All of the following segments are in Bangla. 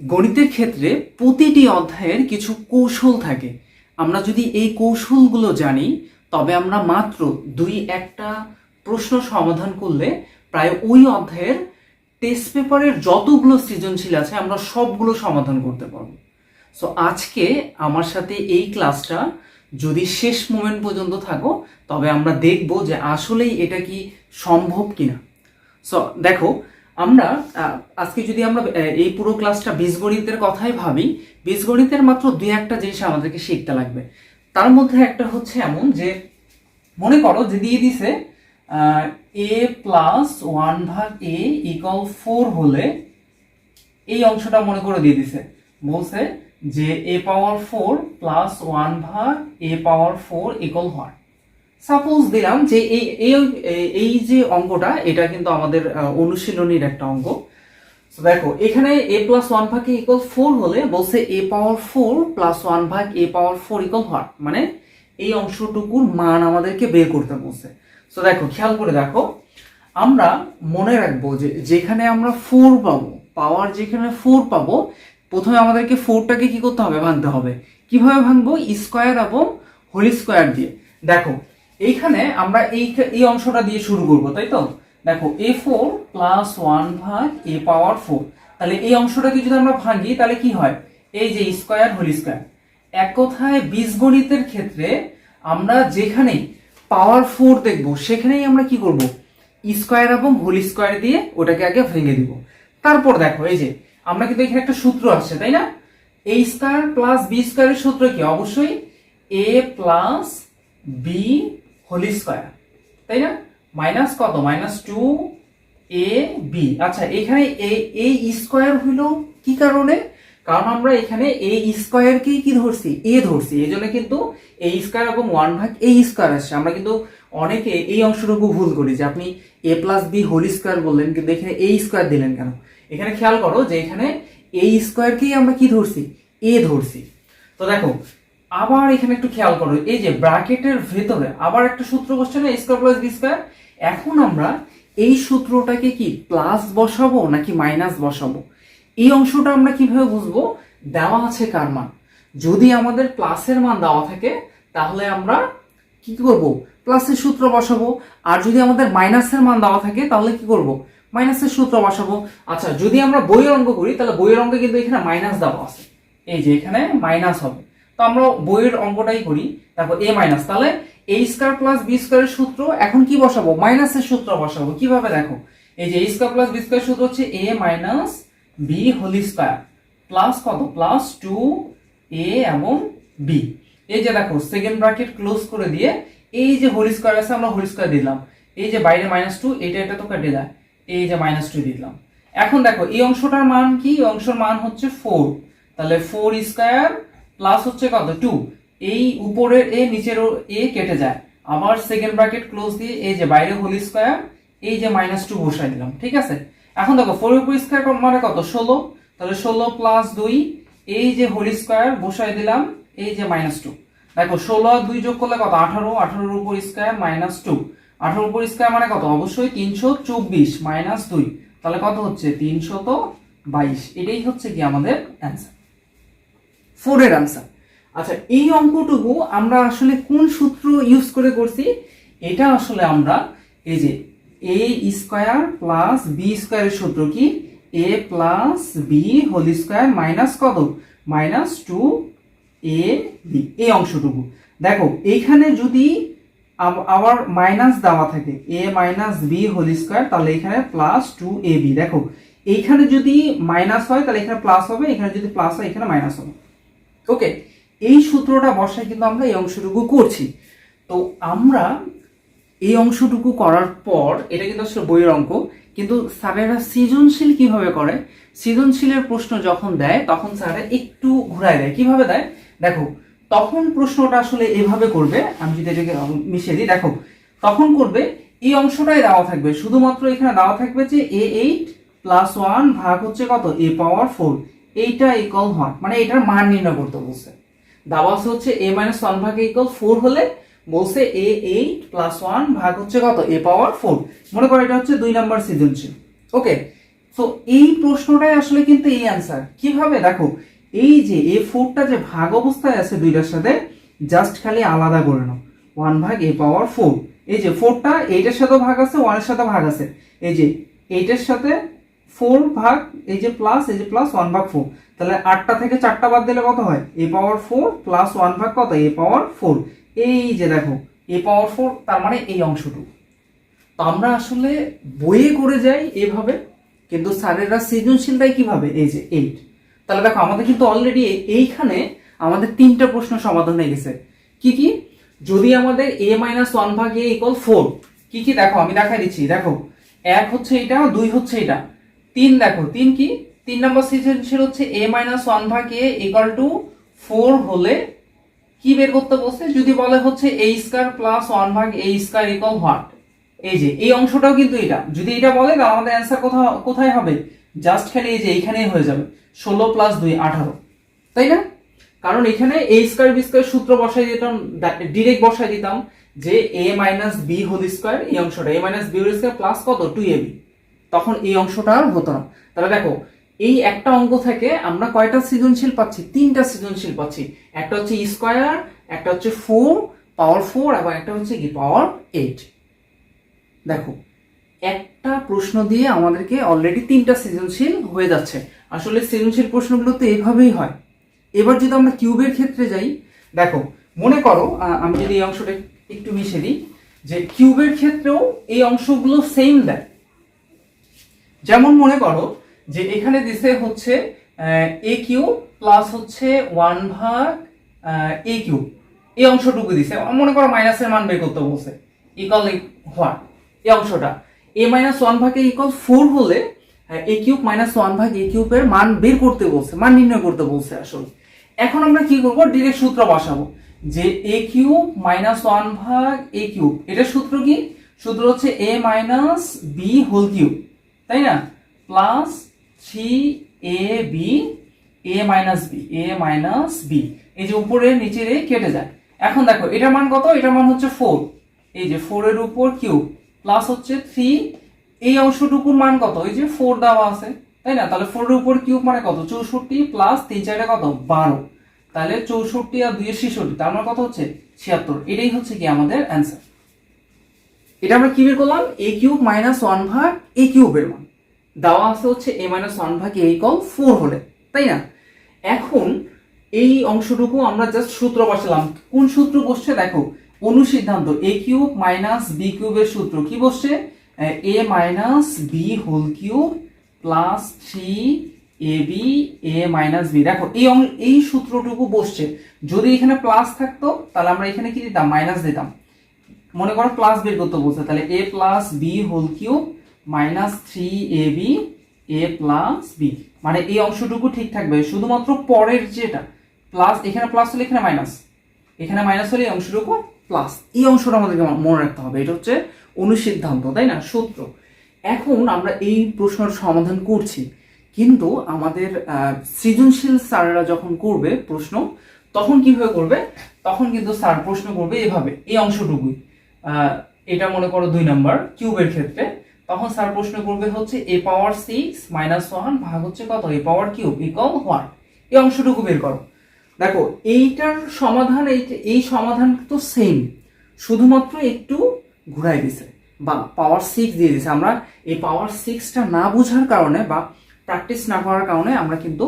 গণিতের ক্ষেত্রে প্রতিটি অধ্যায়ের কিছু কৌশল থাকে। আমরা যদি এই কৌশলগুলো জানি, তবে আমরা মাত্র দুই একটা প্রশ্ন সমাধান করলে প্রায় ওই অধ্যায়ের টেস্ট পেপারের যতগুলো সৃজনশীল আছে, আমরা সবগুলো সমাধান করতে পারব। সো আজকে আমার সাথে এই ক্লাসটা যদি শেষ মোমেন্ট পর্যন্ত থাকো, তবে আমরা দেখব যে আসলেই এটা কি সম্ভব কিনা। সো দেখো আমরা আজকে যদি আমরা এই পুরো ক্লাসটা বীজগণিতের কথাই ভাবি, বীজগণিতের মাত্র দুই একটা জিনিস আমাদেরকে শিখতে লাগবে। তার মধ্যে একটা হচ্ছে এমন যে, মনে করো যে দিয়ে দিছে এ প্লাস ওয়ান ভাগ এ ইকাল ফোর হলে এই অংশটা মনে করে দিয়ে দিছে। বলছে যে A power four plus one ভাগ এ পাওয়ার ফোর ইকাল হয় সাপোজ দিলাম যে এই, এই- যে অঙ্কটা, এটা কিন্তু আমাদের অনুশীলনীর একটা So দেখো, এখানে এ প্লাস ওয়ান ভাগ ইকুয়াল ফোর হলে বলছে A power four plus one ভাগ A power four equal what মানে এই অংশটুকুর মান আমাদেরকে বের করতে বলছে। তো দেখো, খেয়াল করে দেখো, আমরা মনে রাখব যে যেখানে আমরা ফোর পাবো পাওয়ার যেখানে ফোর পাবো, প্রথমে আমাদেরকে ফোরটাকে কি করতে হবে? ভাঙতে হবে। কীভাবে ভাঙবো? স্কোয়ার এবং হোল স্কোয়ার দিয়ে। দেখো এইখানে আমরা এই এই অংশটা দিয়ে শুরু করব, তাই তো? দেখো এ ফোর প্লাস ওয়ান ভাগ এ পাওয়ার ফোর তাহলে এই অংশটাকে যদি আমরা ভাঙি, তাহলে কি হয়? এই যে স্কোয়ার হোল স্কোয়ার এক কথায় বীজগণিতের ক্ষেত্রে আমরা যেখানেই পাওয়ার ফোর দেখব, সেখানেই আমরা কি করব? স্কোয়ার এবং হোল স্কোয়ার দিয়ে ওটাকে আগে ভেঙে দিব। তারপর দেখো, এই যে, আমরা কিন্তু এখানে একটা সূত্র আসছে, তাই না? এ স্কোয়ার প্লাস বি স্কোয়ারের সূত্র কি? অবশ্যই A plus B whole square, তাই না? মাইনাস কত? Minus two A B. আচ্ছা এখানে এই স্কোয়ার হইল কি কারণে? কারণ আমরা এখানে এই স্কোয়ারকেই কি ধরছি? এ ধরছি। এই জন্য কিন্তু এই স্কোয়ার এবং ওয়ান ভাগ এই স্কোয়ার আসছে। আমরা কিন্তু অনেকে এই অংশটুকু ভুল করি যে আপনি A plus B whole square বললেন, কিন্তু এখানে এই স্কোয়ার দিলেন কেন? এখানে খেয়াল করো যে এখানে এই স্কোয়ারকেই আমরা কি ধরছি? এ ধরছি। তো দেখো আবার এখানে একটু খেয়াল করো, এই যে ব্র্যাকেটের ভেতরে আবার একটা সূত্র বসছে না, স্কোয়ার প্লাস বি স্কোয়ার? এখন আমরা এই সূত্রটাকে কি, প্লাস বসাবো নাকি মাইনাস বসাবো? এই অংশটা আমরা কীভাবে বুঝব? দেওয়া আছে কার মান। যদি আমাদের প্লাসের মান দেওয়া থাকে, তাহলে আমরা কি করব? প্লাসের সূত্র বসাবো। আর যদি আমাদের মাইনাসের মান দেওয়া থাকে, তাহলে কি করব? মাইনাসের সূত্র বসাবো। আচ্ছা যদি আমরা বইয়ের অঙ্ক করি, তাহলে বইয়ের অঙ্কে কিন্তু এখানে মাইনাস দেওয়া আছে। এই যে এখানে মাইনাস হবে। তো আমরা বইয়ের অঙ্কটাই করি। তারপর এ মাইনাস তাহলে এ স্কোয়ার প্লাস বি স্কোয়ারের সূত্র এখন কি বসাবো? মাইনাসের সূত্র বসাবো। কীভাবে দেখো? এই যে A square plus B square সূত্র হচ্ছে A minus B whole square plus কত? প্লাস টু এ এবং বি এই যে দেখো সেকেন্ড ব্র্যাকেট ক্লোজ করে দিয়ে এই যে হোল স্কোয়ার আছে, আমরা হোল স্কোয়ার দিলাম। এই যে বাইরে মাইনাস টু এটা এটা তো কেটে যায়। এই যে মাইনাস টু দিলাম। এখন দেখো, এই অংশটার মান কি? অংশের মান হচ্ছে ফোর তাহলে ফোর স্কোয়ার প্লাস হচ্ছে কত? টু এই উপরের এ নিচের এ কেটে যায়। আবার সেকেন্ড ব্র্যাকেট ক্লোজ দিয়ে এই যে বাইরে হোল স্কোয়ার এই যে মাইনাস টু বসাই দিলাম, ঠিক আছে? এখন দেখো ফোর উপর স্কোয়ার মানে কত? ষোলো। তাহলে ষোলো প্লাস দুই, এই যে হোল স্কোয়ার বসাই দিলাম, এই যে মাইনাস টু দেখো, ষোলো আর দুই যোগ করলে কত? আঠারো। আঠারোর উপর স্কোয়ার মাইনাস টু আঠারো উপর স্কোয়ার মানে কত? অবশ্যই তিনশো চব্বিশ মাইনাস দুই। তাহলে কত হচ্ছে? তিনশত বাইশ। এটাই হচ্ছে কি আমাদের অ্যান্সার ফোরের আনসার আচ্ছা এই অঙ্কটুকু আমরা আসলে কোন সূত্র ইউজ করে করছি? এটা আসলে আমরা এই যে এ স্কোয়ার প্লাস বি স্কোয়ারের সূত্র কি? A plus B whole square minus কত? মাইনাস টু এ বি এই অংশটুকু। দেখো, এইখানে যদি আবার মাইনাস দেওয়া থাকে A minus B whole square তাহলে এখানে প্লাস টু এ বি দেখো, এইখানে যদি মাইনাস হয়, তাহলে এখানে প্লাস হবে, এখানে যদি প্লাস হয়, এখানে মাইনাস হবে। ওকে এই সূত্রটা বসায় কিন্তু আমরা এই অংশটুকু করছি। তো আমরা এই অংশটুকু করার পর, এটা কিন্তু আসলে বইয়ের অঙ্ক, কিন্তু স্যারেরা সৃজনশীল কীভাবে করে? সৃজনশীলের প্রশ্ন যখন দেয়, তখন স্যারেরা একটু ঘুরায় দেয়। কীভাবে দেয়? দেখো, তখন প্রশ্নটা আসলে এভাবে করবে, আমি যদি এটাকে মিশিয়ে দিই, দেখো, তখন করবে, এই অংশটাই দেওয়া থাকবে। শুধুমাত্র এখানে দেওয়া থাকবে যে এ এইট প্লাস ওয়ান ভাগ হচ্ছে কত? A power four. এইটা ইকল হয়। মানে এটার মান নির্ণয় করতে বলছে। আছে হচ্ছে এ মাইনাস ওয়ান ভাগ ইকল ফোর হলে বলছে এ এইট প্লাস ওয়ান ভাগ হচ্ছে কত? এ পাওয়ার ফোর মনে করো এটা হচ্ছে দুই নাম্বার সৃজনশীল। ওকে সো এই প্রশ্নটাই আসলে কিন্তু এই অ্যান্সার কীভাবে? দেখো, এই যে এ ফোরটা যে ভাগ অবস্থায় আছে দুইটার সাথে জাস্ট খালি আলাদা করে নাও। ওয়ান ভাগ এ পাওয়ার ফোর এই যে ফোরটা এইটার সাথে ভাগ আছে ওয়ানের সাথে ভাগ আছে। এই যে এইটার সাথে ফোর ভাগ, এই যে প্লাস এই যে প্লাস ওয়ান ভাগ ফোর তাহলে আটটা থেকে চারটা বাদ দিলে কত হয়? A power four plus one ভাগ কত? এ পাওয়ার ফোর এই যে দেখো এ পাওয়ার ফোর তার মানে এই অংশটুকু। তো আমরা আসলে বইয়ে করে যাই এভাবে, কিন্তু স্যারেরা সৃজনশীলটাই কীভাবে? এই যে এইট তাহলে দেখো, আমাদের কিন্তু অলরেডি এইখানে আমাদের তিনটা প্রশ্ন সমাধান হয়ে গেছে। কি কি? যদি আমাদের এ মাইনাস ওয়ান ভাগ এ ইকুয়াল ফোর কি কি? দেখো, আমি দেখাই দিচ্ছি। দেখো, এক হচ্ছে এটা দুই হচ্ছে এটা তিন দেখো, তিন কি? তিন নম্বর সৃজনশীল হচ্ছে এ মাইনাস ওয়ান ভাগ এ ইকুয়াল টু ফোর হলে কি বের করতে বলছে? যদি বলে হচ্ছে এ স্কয়ার প্লাস ওয়ান ভাগ এ স্কয়ার ইকুয়াল হোয়াট এই যে, এই অংশটাও কিন্তু এটা। যদি এটা বলে, তাহলে আমাদের অ্যান্সার কোথাও কোথায় হবে? জাস্ট খালি এই যে, এইখানেই হয়ে যাবে। ষোলো প্লাস দুই, আঠারো। তাই না? কারণ এখানে এ স্কয়ার বি স্কয়ার সূত্র বসাই দিতাম ডিরেক্ট বসাই দিতাম যে A minus B whole square এই অংশটা। A minus B whole square plus কত? টু এ বি তখন এই অংশটা আর হতো না। তাহলে দেখো, এই একটা অঙ্ক থেকে আমরা কয়টা সৃজনশীল পাচ্ছি? তিনটা সৃজনশীল পাচ্ছি। একটা হচ্ছে স্কয়ার একটা হচ্ছে ফোর পাওয়ার ফোর এবং একটা হচ্ছে কি? পাওয়ার এইট দেখো, একটা প্রশ্ন দিয়ে আমাদেরকে অলরেডি তিনটা সৃজনশীল হয়ে যাচ্ছে। আসলে সৃজনশীল প্রশ্নগুলো তো এইভাবেই হয়। এবার যদি আমরা কিউবের ক্ষেত্রে যাই, দেখো, মনে করো আমি যদি এই অংশটা একটু মিশে দিই, যে কিউবের ক্ষেত্রেও এই অংশগুলো সেম দেয়। যেমন মনে করো যে এখানে দিছে হচ্ছে এ কিউ প্লাস হচ্ছে ওয়ান ভাগ এ কিউ এই অংশটুকু দিছে। মনে করো মাইনাসের মান বের করতে বলছে। ইকাল হোয়াট এই অংশটা। এ মাইনাস ওয়ান ভাগে ইকাল ফোর হলে এ কিউব মাইনাস ওয়ান ভাগ এ কিউবের মান বের করতে বলছে, মান নির্ণয় করতে বলছে আসলে। এখন আমরা কি করব? ডিরেক্ট সূত্র বসাবো। যে এ কিউব মাইনাস ওয়ান ভাগ এ কিউব। এটার সূত্র কি? সূত্র হচ্ছে A minus B whole cube. তাই না? Plus three A B A minus B A minus B এই যে উপরে নিচের এ কেটে যায়। এখন দেখো, এটার মান কত? এটার মান হচ্ছে ফোর এই যে ফোর এর উপর কিউব প্লাস হচ্ছে থ্রি এই অংশটুকুর মান কত? এই যে ফোর দেওয়া আছে। তাই না? তাহলে ফোর এর উপর কিউব মানে কত? চৌষট্টি প্লাস তিন চারটা কত? বারো। তাহলে চৌষট্টি আর দুই ছিষট্টি, তার মানে কত হচ্ছে? ছিয়াত্তর। এটাই হচ্ছে কি আমাদের অ্যান্সার এটা আমরা কি বের করলাম? এ কিউব মাইনাস ওয়ান ভাগ এ কিউবের মান দেওয়া আছে হচ্ছে এ মাইনাস ওয়ান ভাগ এ কল ফোর হলে, তাই না? এখন এই অংশটুকু আমরা জাস্ট সূত্র বসালাম। কোন সূত্র বসছে? দেখো, অনুসিদ্ধান্ত এ কিউব মাইনাস বি কিউবের সূত্র কি বসছে? A minus B whole cube plus three A B A minus B দেখো, এই এই সূত্রটুকু বসছে। যদি এখানে প্লাস থাকতো, তাহলে আমরা এখানে কি দিতাম? মাইনাস দিতাম। মনে করো প্লাস বের করতে বলছে, তাহলে a plus b whole cube minus three a b a plus b মানে এই অংশটুকু ঠিক থাকবে, শুধুমাত্র পরের যেটা প্লাস এখানে প্লাস হলে এখানে মাইনাস এখানে মাইনাস হলে এই অংশটুকু প্লাস এই অংশটা আমাদেরকে মনে রাখতে হবে, এটা হচ্ছে অনুসিদ্ধান্ত, তাই না? সূত্র। এখন আমরা এই প্রশ্নের সমাধান করছি। কিন্তু আমাদের সৃজনশীল স্যাররা যখন করবে প্রশ্ন, তখন কীভাবে করবে? তখন কিন্তু স্যার প্রশ্ন করবে এভাবে, এই অংশটুকুই। এটা মনে করো দুই নাম্বার কিউবের ক্ষেত্রে। তখন স্যার প্রশ্ন করবে হচ্ছে a power six minus one ভাগ হচ্ছে কত? A power cube equal one এই অংশটুকু বের করো। দেখো, এইটার সমাধান, এই সমাধান তো সেম শুধুমাত্র একটু ঘুরাই দিছে, বা পাওয়ার সিক্স দিয়ে দিছে। আমরা এই পাওয়ার সিক্সটা না বোঝার কারণে বা প্র্যাকটিস না করার কারণে আমরা কিন্তু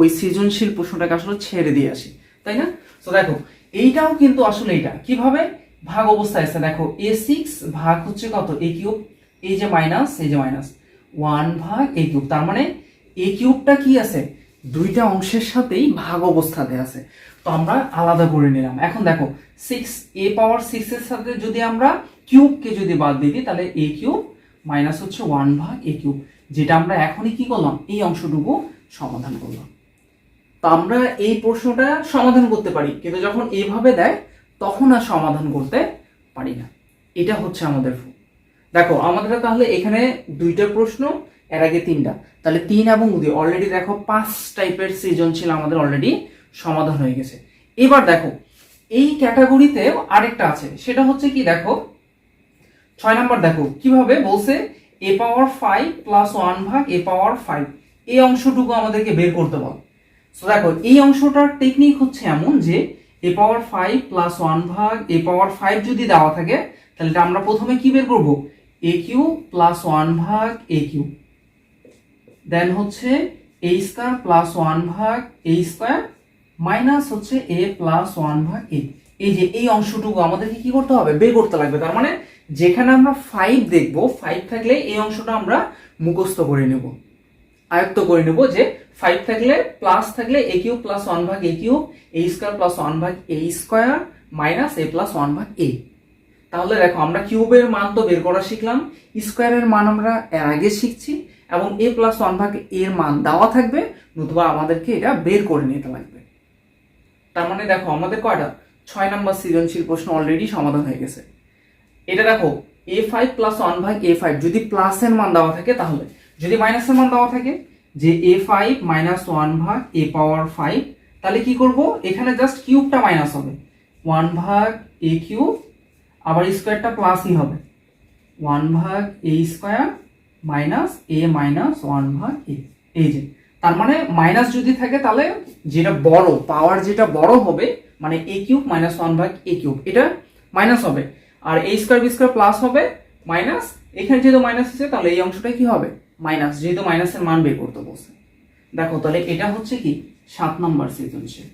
ওই সৃজনশীল প্রশ্নটাকে আসলে ছেড়ে দিয়ে আসি, তাই না? তো দেখো, এইটাও কিন্তু আসলে এটা কীভাবে? ভাগ অবস্থায় আছে, দেখো এ সিক্স ভাগ হচ্ছে কত? এ কিউব এই যে মাইনাস এই যে মাইনাস। ওয়ান ভাগ এ কিউব, তার মানে এ কিউবটা কি আছে? দুইটা অংশের সাথেই ভাগ অবস্থাতে আছে। তো আমরা আলাদা করে নিলাম। এখন দেখো সিক্স এ পাওয়ার সিক্স এর সাথে যদি আমরা কিউবকে যদি বাদ দিই, তাহলে এ কিউব মাইনাস হচ্ছে ওয়ান ভাগ এ কিউব, যেটা আমরা এখনই কি করলাম? এই অংশটুকু সমাধান করলাম। তো আমরা এই প্রশ্নটা সমাধান করতে পারি, কিন্তু যখন এইভাবে দেয় তখন আর সমাধান করতে পারি না। এটা হচ্ছে আমাদের ভুল। দেখো, আমাদের তাহলে এখানে দুইটা প্রশ্ন, এর আগে তিনটা। তাহলে তিন এবং দুই অলরেডি দেখো পাঁচ টাইপের সৃজনশীল আমাদের অলরেডি সমাধান হয়ে গেছে। এবার দেখো, এই ক্যাটাগরিতে আরেকটা আছে। সেটা হচ্ছে কি দেখো, ছয় নাম্বার দেখো, কীভাবে বলছে a power five plus one ভাগ এ পাওয়ার ফাইভ এই অংশটুকু আমাদেরকে বের করতে বল। সো দেখো, এই অংশটার টেকনিক হচ্ছে এমন যে a power five plus one ভাগ এ পাওয়ার ফাইভ যদি দেওয়া থাকে, তাহলে এটা আমরা প্রথমে কি বের করব? এ কিউ প্লাস ওয়ান ভাগ এ কিউ। দেন হচ্ছে এ স্কোয়ার প্লাস ওয়ান ভাগ এ স্কোয়ার মাইনাস হচ্ছে এ প্লাস ওয়ান ভাগ এ এই যে এই অংশটুকু আমাদেরকে কি করতে হবে? বের করতে লাগবে। তার মানে যেখানে আমরা ফাইভ দেখব ফাইভ থাকলে এই অংশটা আমরা মুখস্থ করে নেব। আয়ত্ত করে নেব যে ফাইভ থাকলে প্লাস থাকলে এ কিউ প্লাস ওয়ান ভাগ a cube a square plus one ভাগ a square minus a plus one ভাগ এ তাহলে দেখো, আমরা কিউবের মান তো বের করা শিখলাম স্কোয়ারের মান আমরা এর আগে শিখছি, এবং এ প্লাস ওয়ান ভাগ এর মান দেওয়া থাকবে, নতুবা আমাদেরকে এটা বের করে নিতে লাগবে। তার মানে দেখো, আমাদের কয়টা? ছয় নম্বর সৃজনশীল প্রশ্ন অলরেডি সমাধান হয়ে গেছে। এটা দেখো এ ফাইভ প্লাস ওয়ান ভাগ এ ফাইভ যদি প্লাসের মান দেওয়া থাকে তাহলে। যদি মাইনাসের মান দেওয়া থাকে, যে এ ফাইভ মাইনাস ওয়ান ভাগ এ পাওয়ার ফাইভ তাহলে কি করব? এখানে জাস্ট কিউবটা মাইনাস হবে। ওয়ান ভাগ এ কিউব আবার স্কোয়ারটা প্লাসই হবে। ওয়ান ভাগ a square minus a minus one ভাগ এ এই যে, তার মানে মাইনাস যদি থাকে তাহলে যেটা বড় পাওয়ার যেটা বড় হবে মানে এ কিউব মাইনাস ওয়ান ভাগ এ কিউব এটা মাইনাস হবে। আর a square b square plus হবে মাইনাস এখানে যেহেতু মাইনাস আছে, তাহলে এই অংশটা কি হবে? মাইনাস, যেহেতু মাইনাসের মান বের করতে বলছে। দেখো, তাহলে এটা হচ্ছে কি? সাত নম্বর সৃজনশীল।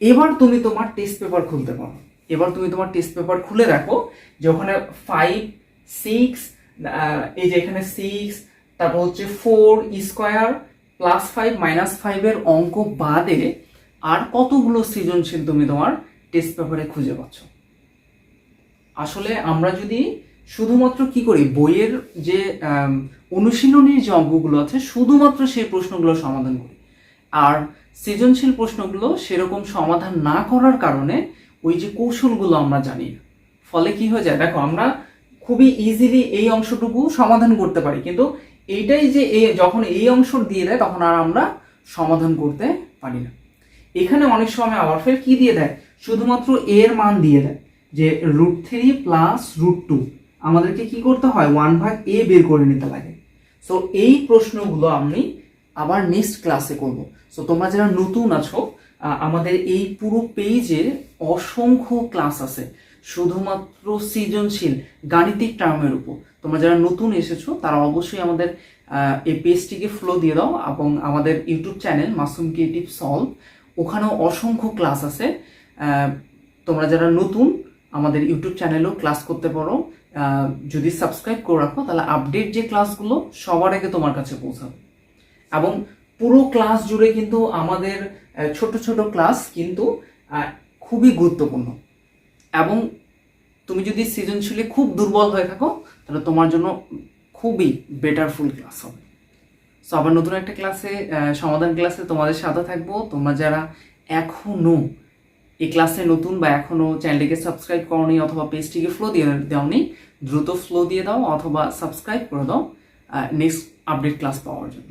এবার তুমি তোমার টেস্ট পেপার খুলতে পারো। এবার তুমি তোমার টেস্ট পেপার খুলে রাখো যে ওখানে ফাইভ সিক্স এই যে এখানে সিক্স তারপর হচ্ছে four square plus five minus ফাইভের অঙ্ক বাদে আর কতগুলো সৃজনশীল তুমি তোমার টেস্ট পেপারে খুঁজে পাচ্ছ? আসলে আমরা যদি শুধুমাত্র কি করি? বইয়ের যে অনুশীলনীর যে অঙ্কগুলো আছে, শুধুমাত্র সেই প্রশ্নগুলো সমাধান করি। আর সৃজনশীল প্রশ্নগুলো সেরকম সমাধান না করার কারণে ওই যে কৌশলগুলো আমরা জানি ফলে কি হয়ে যায়? দেখো, আমরা খুবই ইজিলি এই অংশটুকু সমাধান করতে পারি, কিন্তু এইটাই যে এ, যখন এই অংশ দিয়ে দেয়, তখন আর আমরা সমাধান করতে পারি না। এখানে অনেক সময় আবার ফের কি দিয়ে দেয়? শুধুমাত্র এর মান দিয়ে দেয়, যে root three plus root two আমাদেরকে কি করতে হয়? ওয়ান ভাগ এ বের করে নিতে লাগে। সো এই প্রশ্নগুলো আমি আবার নেক্সট ক্লাসে করব। সো তোমরা যারা নতুন আছো আমাদের এই পুরো পেজে অসংখ্য ক্লাস আছে। শুধুমাত্র সৃজনশীল, গাণিতিক টার্মের উপর। তোমরা যারা নতুন এসেছ, তারা অবশ্যই আমাদের এই পেজটিকে ফ্লো দিয়ে দাও এবং আমাদের YouTube channel Masum creative solve ওখানেও অসংখ্য ক্লাস আছে। তোমরা যারা নতুন, আমাদের ইউটিউব চ্যানেলেও ক্লাস করতে পারো। যদি সাবস্ক্রাইব করে রাখো, তাহলে আপডেট যে ক্লাসগুলো সবার আগে তোমার কাছে পৌঁছাবে। এবং পুরো ক্লাস জুড়ে কিন্তু আমাদের ছোট ছোট ক্লাস কিন্তু খুবই গুরুত্বপূর্ণ। এবং তুমি যদি সৃজনশীলে খুব দুর্বল হয়ে থাকো, তাহলে তোমার জন্য খুবই বেটারফুল ক্লাস হবে। সো আবার নতুন একটা ক্লাসে সমাধান ক্লাসে তোমাদের সাথে থাকব। তোমরা যারা এখনও এই ক্লাসে নতুন বা এখনও চ্যানেলটিকে সাবস্ক্রাইব করনি অথবা পেজটিকে ফ্লো দিয়ে দাওনি, দ্রুত ফ্লো দিয়ে দাও অথবা সাবস্ক্রাইব করে দাও নেক্সট আপডেট ক্লাস পাওয়ার জন্য।